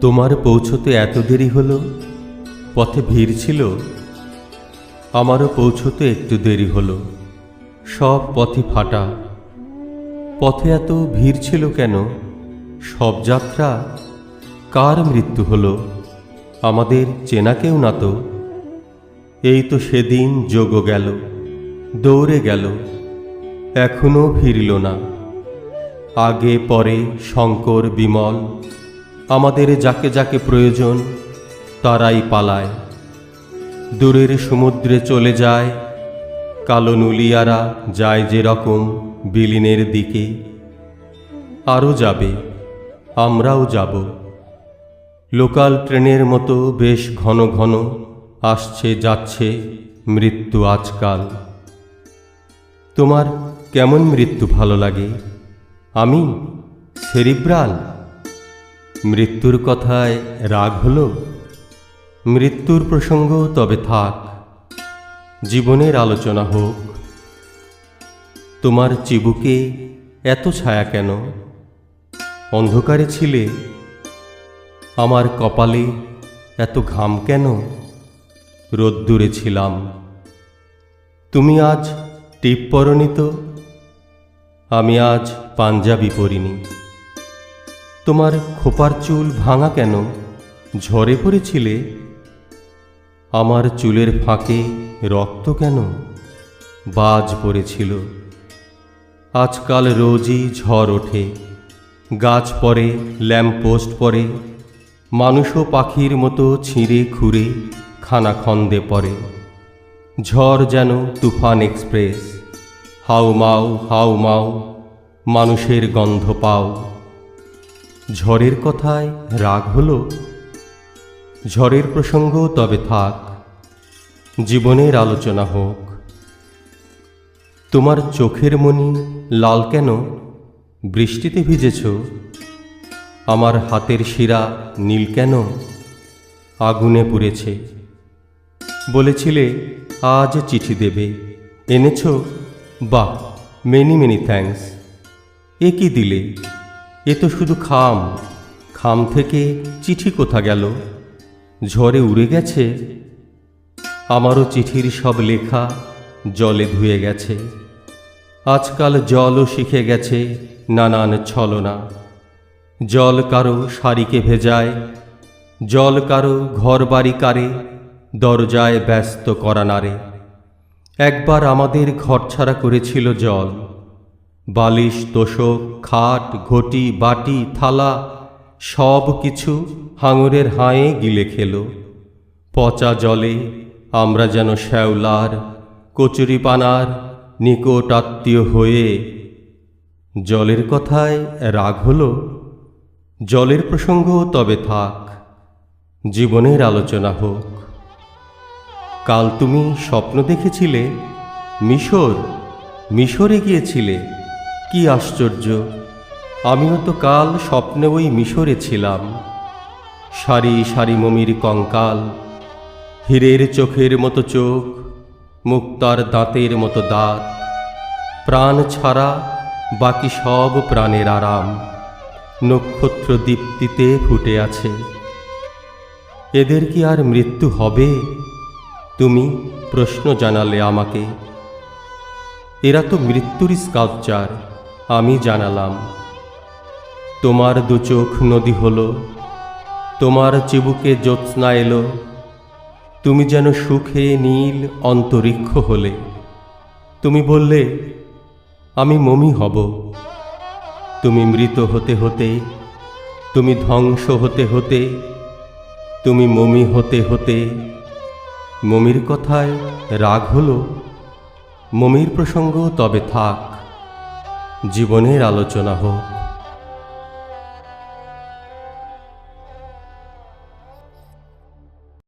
তোমার পৌঁছতে এত দেরি হলো? পথে ভিড় ছিল? আমারও পৌঁছতে একটু দেরি হলো। সব পথে ফাটা। পথে এত ভিড় ছিল কেন? সব যাত্রা? কার মৃত্যু হলো? আমাদের চেনা কেউ না তো? এই তো সেদিন যোগ গেল, দৌড়ে গেল এখনও ফিরল না। আগে পরে শঙ্কর, বিমল আমাদের যাকে যাকে প্রয়োজন, তারাই পালায়। দূরের সমুদ্রে চলে যায়, কালো নুলিয়ারা যায় যে রকম বিলীনের দিকে। আরও যাবে, আমরাও যাব। লোকাল ট্রেনের মতো বেশ ঘন ঘন আসছে যাচ্ছে মৃত্যু আজকাল। তোমার কেমন মৃত্যু ভালো লাগে? আমি? সেরিব্রাল মৃত্যুর কথায় রাগ হলো? মৃত্যুর প্রসঙ্গ তবে থাক, জীবনের আলোচনা হোক। তোমার চিবুকে এত ছায়া কেন? অন্ধকারে ছিলে, আমার কপালে এত ঘাম কেন? রোদ্দুরে ছিলাম। তুমি আজ টিপ পরনি তো আমি আজ পাঞ্জাবি পরিনি। তোমার খোপার চুল ভাঙা কেন? ঝরে পড়েছিলে? আমার চুলের ফাঁকে রক্ত কেন? বাজ পড়েছিল। আজকাল রোজই ঝড় ওঠে। গাছ পড়ে, ল্যাম্পপোস্ট পড়ে। মানুষও পাখির মতো ছিঁড়ে খুঁড়ে খানা খন্দে পড়ে। ঝড় যেন তুফান এক্সপ্রেস। হাউ মাও হাউ মাও মানুষের গন্ধ পাও। ঝড়ের কথায় রাগ হলো? ঝড়ের প্রসঙ্গ তবে থাক, জীবনের আলোচনা হোক। তোমার চোখের মনি লাল কেন? বৃষ্টিতে ভিজেছ? আমার হাতের শিরা নীল কেন? আগুনে পুড়েছে। বলেছিলে, আজ চিঠি দেবে। এনেছ? বাহ, মেনি মেনি থ্যাঙ্কস। এ কি দিলে? এ তো শুধু খাম খাম থেকে চিঠি কোথা গেল? ঝড়ে উড়ে গেছে, আমারও চিঠির সব লেখা জলে ধুয়ে গেছে। আজকাল জলও শিখে গেছে নানান ছলনা। জল কারও শাড়িকে ভেজায়, জল কারও ঘর বাড়ি কারে, দরজায় ব্যস্ত করা নারে। একবার আমাদের ঘর ছাড়া করেছিল জল বালিশ, তোষক, খাট, ঘটি, বাটি, থালা, সব কিছু হাঙরের হাঁয়ে গিলে খেলো। পচা জলে আমরা যেন শ্যাওলার কচুরিপানার নিকট আত্মীয় হয়ে। জলের কথায় রাগ হলো? জলের প্রসঙ্গ তবে থাক, জীবনের আলোচনা হোক। কাল তুমি স্বপ্ন দেখেছিলে, মিশর, মিশরে গিয়েছিলে। কি আশ্চর্য! আমিও তো কাল স্বপ্নে ওই মিশরে ছিলাম। সারি সারি মমির কঙ্কাল, হীরের চোখের মতো চোখ, মুক্তার দাঁতের মতো দাঁত, প্রাণ ছাড়া বাকি সব প্রাণের আরাম, নক্ষত্র দীপ্তিতে ফুটে আছে। এদের কি আর মৃত্যু হবে? তুমি প্রশ্ন জানালে আমাকে। এরা তো মৃত্যুরই স্কাল্পচার। আমি জানালাম, তোমার দু চোখ নদী হলো, তোমার চিবুকে জ্যোৎস্না এলো, তুমি যেন সুখে নীল অন্তরিক্ষ হলে। তুমি বললে, আমি মমি হব। তুমি মৃত হতে হতে, তুমি ধ্বংস হতে হতে, তুমি মমি হতে হতে। মমির কথায় রাগ হলো? মমির প্রসঙ্গ তবে থাক। জীবনের আলোচনা হোক।